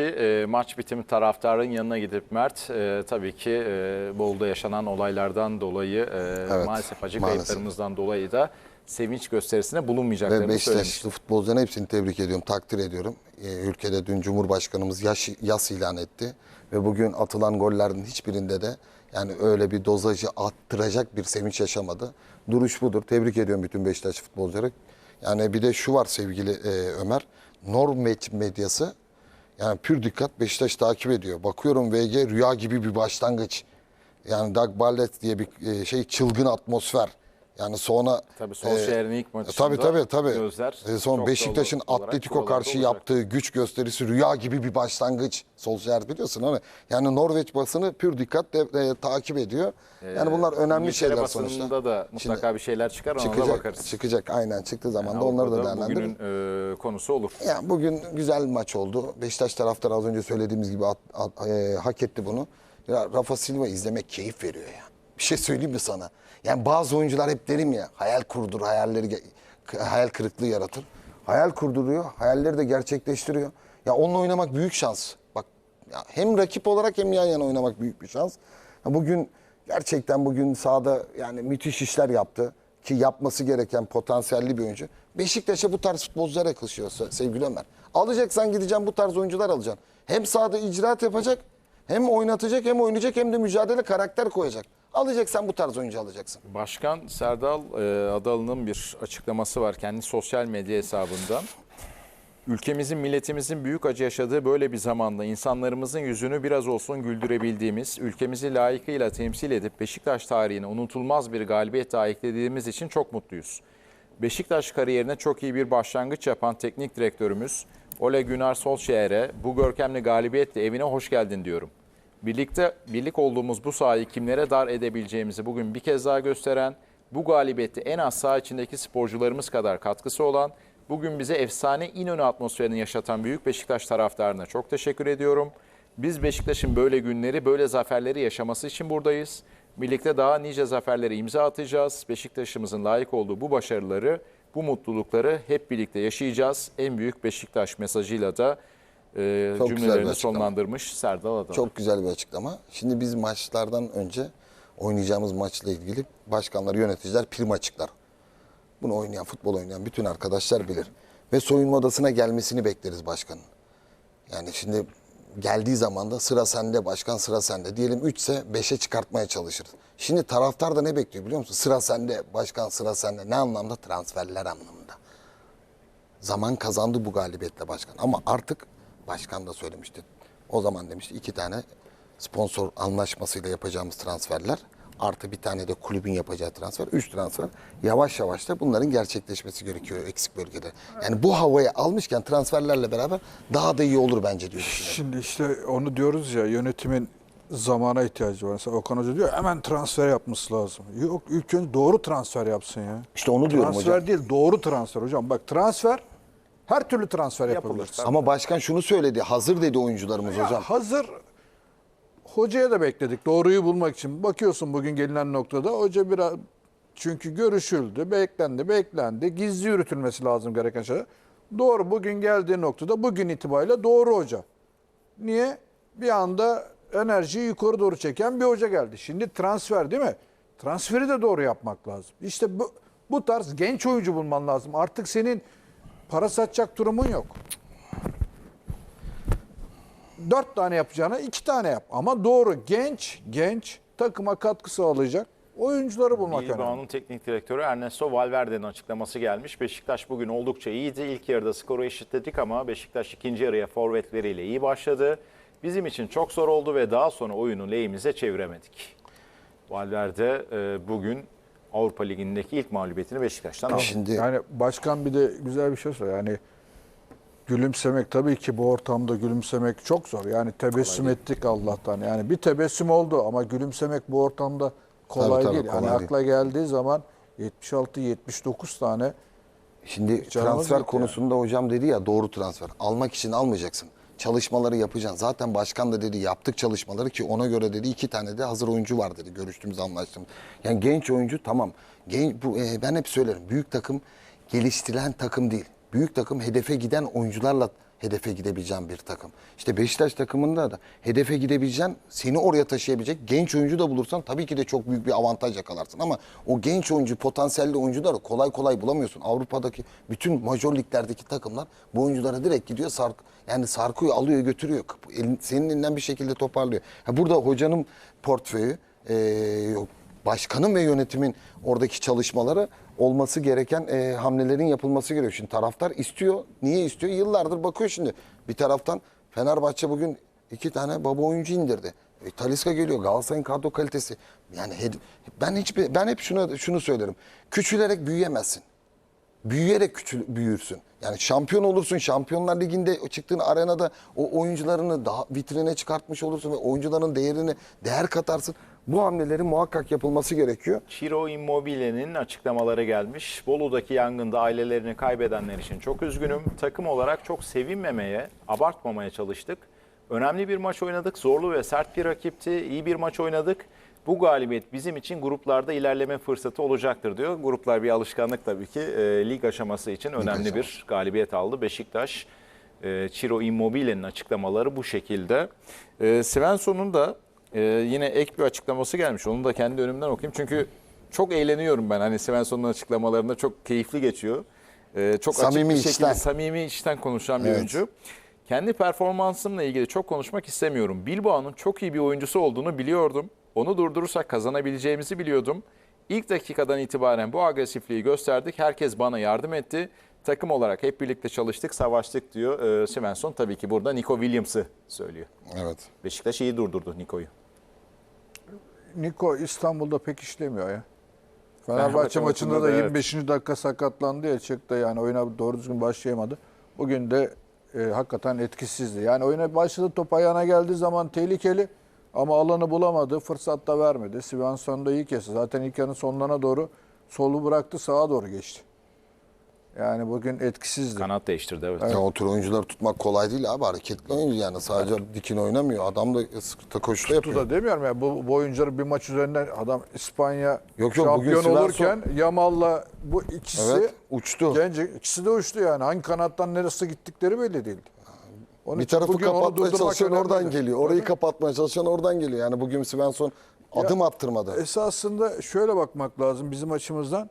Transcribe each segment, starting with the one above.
E, maç bitimi taraftarın yanına gidip Mert e, tabii ki e, Bolu'da yaşanan olaylardan dolayı e, maalesef acı maalesef. kayıplarımızdan dolayı da sevinç gösterisine Ve bulunmayacaklarını söylemiş. Beşiktaşlı futbolcuların hepsini tebrik ediyorum, takdir ediyorum. Ee, ülkede dün Cumhurbaşkanımız yaş, yas ilan etti. Ve bugün atılan gollerin hiçbirinde de yani öyle bir dozajı attıracak bir sevinç yaşamadı. Duruş budur. Tebrik ediyorum bütün Beşiktaş futbolcuları. Yani bir de şu var sevgili e, Ömer. Norveç medyası yani pür dikkat Beşiktaş takip ediyor. Bakıyorum VG rüya gibi bir başlangıç. Yani Doug Ballet diye bir e, şey çılgın atmosfer. Yani sonra Tabii Solskjaer'in ilk maçında Tabii tabii tabii. gözler E, Son Beşiktaş'ın Atletico karşı olacak. yaptığı güç gösterisi rüya gibi bir başlangıç. Solskjaer biliyorsun hani. Yani Norveç basını pür dikkat de, e, takip ediyor. Yani bunlar önemli İngiltere şeyler sonuçta. da mutlaka bir şeyler çıkar ona çıkacak, bakarız. çıkacak aynen çıktığı zaman da onları da değerlendiririz. Bugünün e, konusu olur. Yani bugün güzel bir maç oldu. Beşiktaş taraftarı az önce söylediğimiz gibi at- at- e, hak etti bunu. Ya Rafa Silva izlemek keyif veriyor ya. Bir şey söyleyeyim mi sana? Yani bazı oyuncular hep derim ya hayal kurdur, hayalleri hayal kırıklığı yaratır. Hayal kurduruyor, hayalleri de gerçekleştiriyor. Ya onunla oynamak büyük şans. Bak ya hem rakip olarak hem yan yana oynamak büyük bir şans. Ya bugün gerçekten bugün sahada yani müthiş işler yaptı ki yapması gereken potansiyelli bir oyuncu. Beşiktaş'a bu tarz futbolcular yaklaşıyor se- sevgili Ömer. Alacaksan gideceğim bu tarz oyuncular alacaksın. Hem sahada icraat yapacak, hem oynatacak, hem oynayacak, hem de mücadele karakter koyacak. Alacaksan bu tarz oyuncu alacaksın. Başkan Serdal e, Adalı'nın bir açıklaması var kendi sosyal medya hesabından. Ülkemizin, milletimizin büyük acı yaşadığı böyle bir zamanda insanlarımızın yüzünü biraz olsun güldürebildiğimiz, ülkemizi layıkıyla temsil edip Beşiktaş tarihine unutulmaz bir galibiyet eklediğimiz için çok mutluyuz. Beşiktaş kariyerine çok iyi bir başlangıç yapan teknik direktörümüz Ole Gunnar Solskjaer'e bu görkemli galibiyetle evine hoş geldin diyorum. Birlikte birlik olduğumuz bu sahayı kimlere dar edebileceğimizi bugün bir kez daha gösteren, bu galibiyette en az saha içindeki sporcularımız kadar katkısı olan, bugün bize efsane İnönü atmosferini yaşatan Büyük Beşiktaş taraftarına çok teşekkür ediyorum. Biz Beşiktaş'ın böyle günleri, böyle zaferleri yaşaması için buradayız. Birlikte daha nice zaferlere imza atacağız. Beşiktaş'ımızın layık olduğu bu başarıları, bu mutlulukları hep birlikte yaşayacağız. En büyük Beşiktaş mesajıyla da e, Çok cümlelerini sonlandırmış Serdal Adalı. Çok güzel bir açıklama. Şimdi biz maçlardan önce oynayacağımız maçla ilgili başkanlar, yöneticiler prim açıklar. Bunu oynayan, futbol oynayan bütün arkadaşlar bilir. Ve soyunma odasına gelmesini bekleriz başkanın. Yani şimdi geldiği zaman da sıra sende başkan sıra sende. Diyelim 3 ise 5'e çıkartmaya çalışır. Şimdi taraftar da ne bekliyor biliyor musun? Sıra sende başkan sıra sende. Ne anlamda? Transferler anlamında. Zaman kazandı bu galibiyetle başkan. Ama artık başkan da söylemişti. O zaman demişti iki tane sponsor anlaşmasıyla yapacağımız transferler artı bir tane de kulübün yapacağı transfer. Üç transfer. Yavaş yavaş da bunların gerçekleşmesi gerekiyor eksik bölgede. Yani bu havayı almışken transferlerle beraber daha da iyi olur bence diyor. Şimdi işte onu diyoruz ya yönetimin zamana ihtiyacı var. Mesela Okan Hoca diyor hemen transfer yapması lazım. Yok ilk önce doğru transfer yapsın ya. İşte onu diyorum transfer hocam. değil doğru transfer hocam. Bak transfer her türlü transfer yapılır. Yapılır. Ama başkan şunu söyledi. Hazır dedi oyuncularımız Ya hocam. hazır hocaya da bekledik doğruyu bulmak için. Bakıyorsun bugün gelinen noktada hoca biraz çünkü görüşüldü, beklendi, beklendi. Gizli yürütülmesi lazım gereken şeyler. Doğru bugün geldiği noktada bugün itibariyle doğru hoca. Niye? Bir anda enerjiyi yukarı doğru çeken bir hoca geldi. Şimdi transfer değil mi? Transferi de doğru yapmak lazım. İşte bu, bu tarz genç oyuncu bulman lazım. Artık senin para satacak durumun yok. Dört tane yapacağına iki tane yap. Ama doğru genç, genç takıma katkı sağlayacak oyuncuları bulmak önemli. Bilbao'nun teknik direktörü Ernesto Valverde'nin açıklaması gelmiş. Beşiktaş bugün oldukça iyiydi. İlk yarıda skoru eşitledik ama Beşiktaş ikinci yarıya forvetleriyle iyi başladı. Bizim için çok zor oldu ve daha sonra oyunu lehimize çeviremedik. Valverde e, bugün Avrupa Ligi'ndeki ilk mağlubiyetini Beşiktaş'tan aldı. Şimdi Yani başkan bir de güzel bir şey söylüyor. Yani gülümsemek tabii ki bu ortamda gülümsemek çok zor. Yani tebessüm ettik Allah'tan. Yani bir tebessüm oldu ama gülümsemek bu ortamda kolay Tabii, tabii, değil. Yani kolay değil. akla geldiği zaman 76-79 tane Şimdi transfer konusunda hocam dedi ya doğru transfer. Almak için almayacaksın. Çalışmaları yapacaksın. Zaten başkan da dedi yaptık çalışmaları ki ona göre dedi iki tane de hazır oyuncu var dedi. Görüştüğümüz anlaştığımız. Yani genç oyuncu tamam. Genç, bu, e, ben hep söylerim. Büyük takım geliştirilen takım değil. Büyük takım hedefe giden oyuncularla hedefe gidebileceğin bir takım. İşte Beşiktaş takımında da hedefe gidebileceğin, seni oraya taşıyabilecek genç oyuncu da bulursan tabii ki de çok büyük bir avantaj yakalarsın. Ama o genç oyuncu, potansiyelli oyuncuları kolay kolay bulamıyorsun. Avrupa'daki bütün major liglerdeki takımlar bu oyunculara direkt gidiyor. Sark, yani sarkıyor, alıyor, götürüyor. Elin- Senin elinden bir şekilde toparlıyor. Ha, burada hocanın portföyü, e, başkanın ve yönetimin oradaki çalışmaları olması gereken e, hamlelerin yapılması gerekiyor. Şimdi taraftar istiyor. Niye istiyor? Yıllardır bakıyor şimdi. Bir taraftan Fenerbahçe bugün iki tane baba oyuncu indirdi. E, Talisca geliyor. Galatasaray'ın kadro kalitesi. Yani ben hiçbir ben hep şunu şunu söylerim. Küçülerek büyüyemezsin büyüyerek küçül, büyürsün. Yani şampiyon olursun. Şampiyonlar Ligi'nde çıktığın arenada o oyuncularını daha vitrine çıkartmış olursun ve oyuncuların değerini değer katarsın. Bu hamlelerin muhakkak yapılması gerekiyor. Ciro Immobile'nin açıklamaları gelmiş. Bolu'daki yangında ailelerini kaybedenler için çok üzgünüm. Takım olarak çok sevinmemeye, abartmamaya çalıştık. Önemli bir maç oynadık. Zorlu ve sert bir rakipti. İyi bir maç oynadık. Bu galibiyet bizim için gruplarda ilerleme fırsatı olacaktır diyor. Gruplar bir alışkanlık tabii ki. E, lig aşaması için önemli bir galibiyet aldı. Beşiktaş, e, Ciro Immobile'nin açıklamaları bu şekilde. E, Svensson'un da e, yine ek bir açıklaması gelmiş. Onu da kendi önümden okuyayım. Çünkü çok eğleniyorum ben. Hani Svensson'un açıklamalarında çok keyifli geçiyor. E, çok Samimi açık bir şekilde içten. samimi içten konuşan bir Evet. oyuncu. Kendi performansımla ilgili çok konuşmak istemiyorum. Bilbao'nun çok iyi bir oyuncusu olduğunu biliyordum. Onu durdurursak kazanabileceğimizi biliyordum. İlk dakikadan itibaren bu agresifliği gösterdik. Herkes bana yardım etti. Takım olarak hep birlikte çalıştık, savaştık diyor e, Svensson. Tabii ki burada Nico Williams'ı söylüyor. Evet. Beşiktaş iyi durdurdu Nico'yu. Niko İstanbul'da pek işlemiyor ya. Fenerbahçe Fenerbahçe maçında maçında da da evet. 25. dakika sakatlandı ya çıktı yani oyuna doğru düzgün başlayamadı. Bugün de e, hakikaten etkisizdi. Yani oyuna başladı top ayağına geldiği zaman tehlikeli ama alanı bulamadı. Fırsat da vermedi. Svensson da iyi kesti. Zaten ilk yarının sonlarına doğru solu bıraktı sağa doğru geçti. Yani bugün etkisizdi. Kanat değiştirdi evet. Ya o tür oyuncuları tutmak kolay değil abi. Hareketli oyuncu yani. Sadece dikin oynamıyor. Adam da sıkıntı koşu da Tu yapıyor. da demiyorum ya bu, bu oyuncuların bir maç üzerinden adam İspanya Yok, yok, bugün şampiyon Svensson- olurken Yamal'la bu ikisi Evet. Uçtu. Genç ikisi de uçtu yani. Hangi kanattan neresi gittikleri belli değildi. Onun Bir tarafı kapatmaya çalışan oradan geliyor. Orayı kapatmaya çalışan oradan geliyor. Yani bugün Svensson adım attırmadı. Esasında şöyle bakmak lazım bizim açımızdan.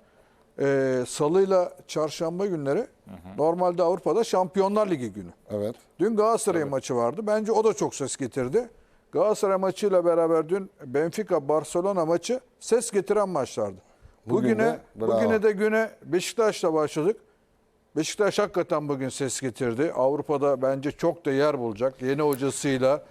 Ee, Salıyla çarşamba günleri normalde Avrupa'da Şampiyonlar Ligi günü. Evet. Dün Galatasaray maçı vardı. Bence o da çok ses getirdi. Galatasaray maçıyla beraber dün Benfica Barcelona maçı ses getiren maçlardı. Bugün Bugüne de bravo. bugüne de güne Beşiktaş'la başladık. Beşiktaş hakikaten bugün ses getirdi. Avrupa'da bence çok da yer bulacak. Yeni hocasıyla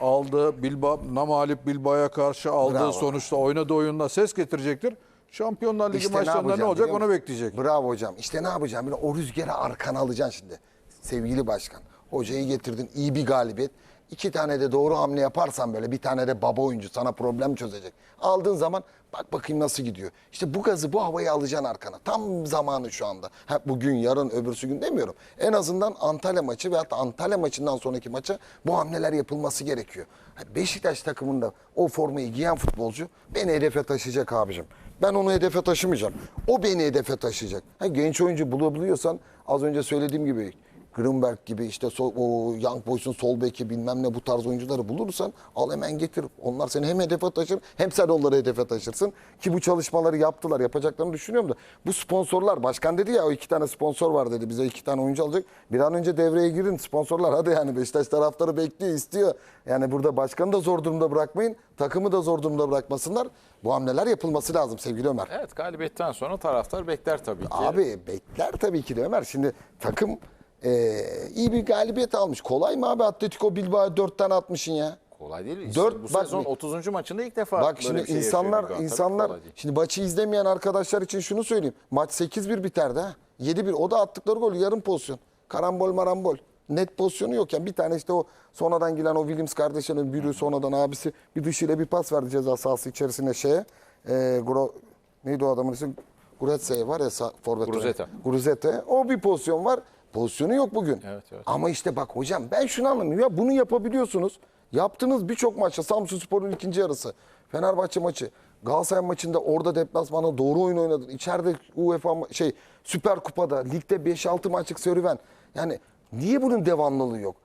aldığı Bilbao, namalip Bilbao'ya karşı aldığı Bravo. sonuçta oynadığı oyunla ses getirecektir. Şampiyonlar Ligi İşte ne maçlarında ne, yapacağım olacak onu bekleyecek. Bravo hocam. İşte ne yapacağım? O rüzgarı arkana alacaksın şimdi. Sevgili başkan. Hocayı getirdin. iyi bir galibiyet. İki tane de doğru hamle yaparsan böyle bir tane de baba oyuncu sana problem çözecek. Aldığın zaman bak bakayım nasıl gidiyor. İşte bu gazı bu havayı alacaksın arkana. Tam zamanı şu anda. Ha, bugün yarın öbürsü gün demiyorum. En azından Antalya maçı ve hatta Antalya maçından sonraki maça bu hamleler yapılması gerekiyor. Ha, Beşiktaş takımında o formayı giyen futbolcu beni hedefe taşıyacak abicim. Ben onu hedefe taşımayacağım. O beni hedefe taşıyacak. Ha, genç oyuncu bulabiliyorsan az önce söylediğim gibi Grunberg gibi işte sol, o Young Boys'un sol beki bilmem ne bu tarz oyuncuları bulursan al hemen getir. Onlar seni hem hedefe taşır hem sen onları hedefe taşırsın. Ki bu çalışmaları yaptılar. Yapacaklarını düşünüyorum da. Bu sponsorlar başkan dedi ya o iki tane sponsor var dedi. Bize iki tane oyuncu alacak. Bir an önce devreye girin sponsorlar. Hadi yani Beşiktaş taraftarı bekliyor istiyor. Yani burada başkanı da zor durumda bırakmayın. Takımı da zor durumda bırakmasınlar. Bu hamleler yapılması lazım sevgili Ömer. Evet galibiyetten sonra taraftar bekler tabii ki. Abi bekler tabii ki de Ömer. Şimdi takım e, iyi bir galibiyet almış. Kolay mı abi Atletico Bilbao'ya 4 tane atmışsın ya? Kolay değil. Dört- bu bak- sezon 30. maçında ilk defa Bak şimdi şey insanlar. Tabii insanlar şimdi maçı izlemeyen arkadaşlar için şunu söyleyeyim. Maç 8-1 biterdi ha. 7-1 o da attıkları gol yarım pozisyon. Karambol marambol. Net pozisyonu yok yani bir tane işte o sonradan gelen o Williams kardeşinin biri sonradan abisi bir dışıyla bir pas verdi ceza sahası içerisinde şeye. E, Gro, neydi o adamın ismi? Guretze var ya forvet. Guruzeta. Guruzete. O bir pozisyon var. Pozisyonu yok bugün. Evet, evet. Ama işte bak hocam ben şunu anlamıyorum. Ya bunu yapabiliyorsunuz. Yaptığınız birçok maçta Samsun Spor'un ikinci yarısı. Fenerbahçe maçı. Galatasaray maçında orada deplasmanda doğru oyun oynadın. İçeride UEFA şey Süper Kupa'da ligde 5-6 maçlık serüven. Yani Niye bunun devamlılığı yok?